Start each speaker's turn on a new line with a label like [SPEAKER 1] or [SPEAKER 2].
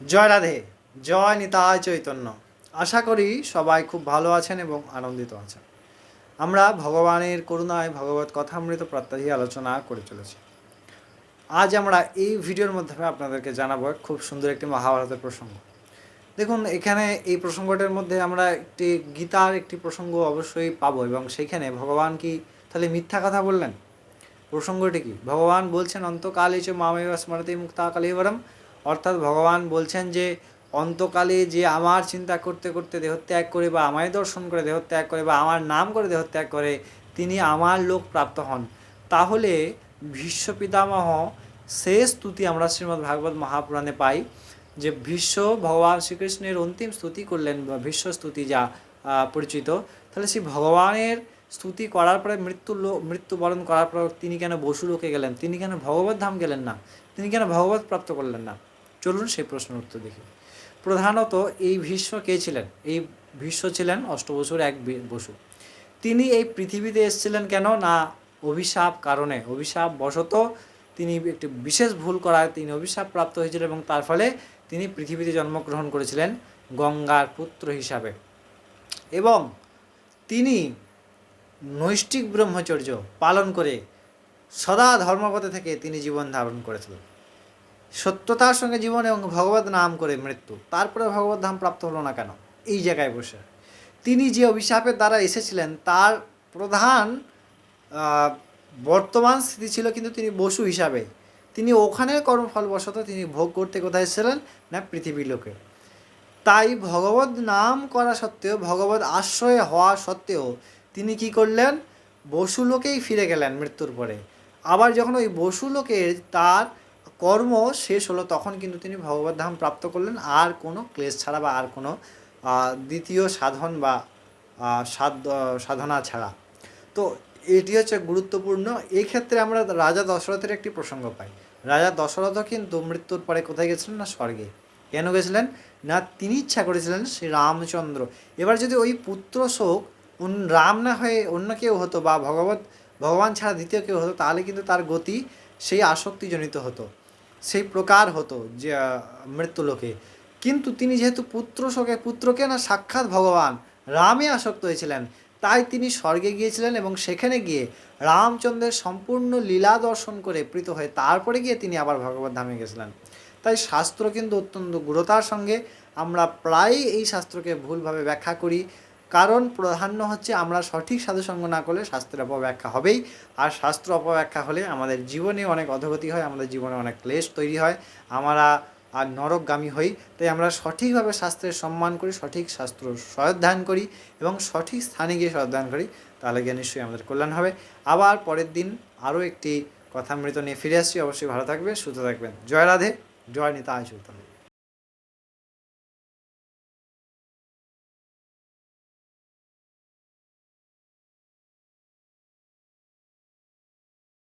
[SPEAKER 1] জয় রাধে, জয় নিতাই চৈতন্য। আশা করি সবাই খুব ভালো আছেন এবং আনন্দিত আছেন। আমরা ভগবানের করুণায় ভগবত কথামৃত প্রত্যাহী আলোচনা করে চলেছি। আজ আমরা এই ভিডিওর মাধ্যমে আপনাদেরকে জানাব খুব সুন্দর একটি মহাভারতের প্রসঙ্গ। দেখুন, এখানে এই প্রসঙ্গটার মধ্যে আমরা একটি গীতার একটি প্রসঙ্গ অবশ্যই পাবো এবং সেখানে ভগবান কি তাহলে মিথ্যা কথা বললেন? প্রসঙ্গটি কি? ভগবান বলছেন অন্তকালে চ মামেব স্মরতি মুক্তা কালীবরম অর্থাৎ ভগবান বলছেন যে, অন্তকালে যে আমার চিন্তা করতে করতে দেহত্যাগ করে বা আমায় দর্শন করে দেহত্যাগ করে বা আমার নাম করে দেহত্যাগ করে, তিনি আমার লোক প্রাপ্ত হন। তাহলে ভীষ্ম পিতামহ শেষ স্তুতি আমরা শ্রীমদ্ ভাগবত মহাপুরাণে পাই যে, ভীষ্ম ভগবান শ্রীকৃষ্ণের অন্তিম স্তুতি করলেন বা ভীষ্ম স্তুতি যা পরিচিত। তাহলে সেই ভগবানের স্তুতি করার পরে মৃত্যু মৃত্যুবরণ করার পর তিনি কেন বসুলোকে গেলেন? তিনি কেন ভগবত ধাম গেলেন না? তিনি কেন ভগবত প্রাপ্ত করলেন না? চলুন সেই প্রশ্নের উত্তর দেখি। প্রধানত এই ভীষ্ম কে ছিলেন? এই ভীষ্ম ছিলেন অষ্টবসুর এক বসু। তিনি এই পৃথিবীতে এসেছিলেন কেন না অভিশাপ কারণে? অভিশাপ বশত তিনি একটি বিশেষ ভুল করায় তিনি অভিশাপ প্রাপ্ত হয়েছিলেন এবং তার ফলে তিনি পৃথিবীতে জন্মগ্রহণ করেছিলেন গঙ্গার পুত্র হিসাবে। এবং তিনি নৈষ্ঠিক ব্রহ্মচর্য পালন করে সদা ধর্মপথে থেকে তিনি জীবন ধারণ করেছিলেন। সত্যতার সঙ্গে জীবন এবং ভগবত নাম করে মৃত্যু। তারপরে ভগবত ধাম প্রাপ্ত হলো না কেন? এই জায়গায় বসে। তিনি যে অভিশাপের দ্বারা এসেছিলেন, তার প্রধান বর্তমান স্থিতি ছিল কিন্তু তিনি বসু হিসাবে। তিনি ওখানে কর্মফলবশত তিনি ভোগ করতে কোথায় এসেছিলেন? না, পৃথিবীর লোকে। তাই ভগবত নাম করা সত্ত্বেও, ভগবত আশ্রয় হওয়া সত্ত্বেও তিনি কি করলেন? বসুলোকেই ফিরে গেলেন মৃত্যুর পরে। আবার যখন ওই বসুলোকের তার কর্ম শেষ হলো তখন কিন্তু তিনি ভগবত ধাম প্রাপ্ত করলেন। আর কোনো ক্লেশ ছাড়া বা আর কোনো দ্বিতীয় সাধন বা সাধ সাধনা ছাড়া। তো এটি হচ্ছে গুরুত্বপূর্ণ। এই ক্ষেত্রে আমরা রাজা দশরথের একটি প্রসঙ্গ পাই। রাজা দশরথ কিন্তু মৃত্যুর পরে কোথায় গেছিলেন? না, স্বর্গে। কেন গেছিলেন? না, তিনি ইচ্ছা করেছিলেন শ্রী রামচন্দ্র। এবার যদি ওই পুত্র শোক রাম না হয়ে অন্য কেউ হতো বা ভগবত, ভগবান ছাড়া দ্বিতীয় কেউ হতো, তাহলে কিন্তু তার গতি সেই আসক্তিজনিত হতো। সেই প্রকার হতো যে মৃত্যুলোকে কিন্তু তিনি যেহেতু পুত্র শোকে, পুত্রকে না সাক্ষাৎ ভগবান রামে আসক্ত হয়েছিলেন, তাই তিনি স্বর্গে গিয়েছিলেন এবং সেখানে গিয়ে রামচন্দ্রের সম্পূর্ণ লীলা দর্শন করে প্রীত হয়ে তারপরে গিয়ে তিনি আবার ভগবত ধামে গেছিলেন। তাই শাস্ত্র কিন্তু অত্যন্ত গুরুতার সঙ্গে আমরা প্রায়ই এই শাস্ত্রকে ভুলভাবে ব্যাখ্যা করি। কারণ প্রাধান্য হচ্ছে আমরা সঠিক সাধুসঙ্গ না করলে শাস্ত্রের অপব্যাখ্যা হবেই। আর শাস্ত্র অপব্যাখ্যা হলে আমাদের জীবনে অনেক অধগতি হয়, আমাদের জীবনে অনেক ক্লেশ তৈরি হয়, আমরা আর নরকগামী হই। তাই আমরা সঠিকভাবে শাস্ত্রের সম্মান করি, সঠিক শাস্ত্র সয়ধ্যায়ন করি এবং সঠিক স্থানে গিয়ে সয়ধ্যায়ন করি, তাহলে গিয়ে নিশ্চয়ই আমাদের কল্যাণ হবে। আবার পরের দিন আরও একটি কথামৃত নিয়ে ফিরে আসছি। অবশ্যই ভালো থাকবে সুস্থ থাকবেন। জয় রাধে, জয় নিতা চৈতন্য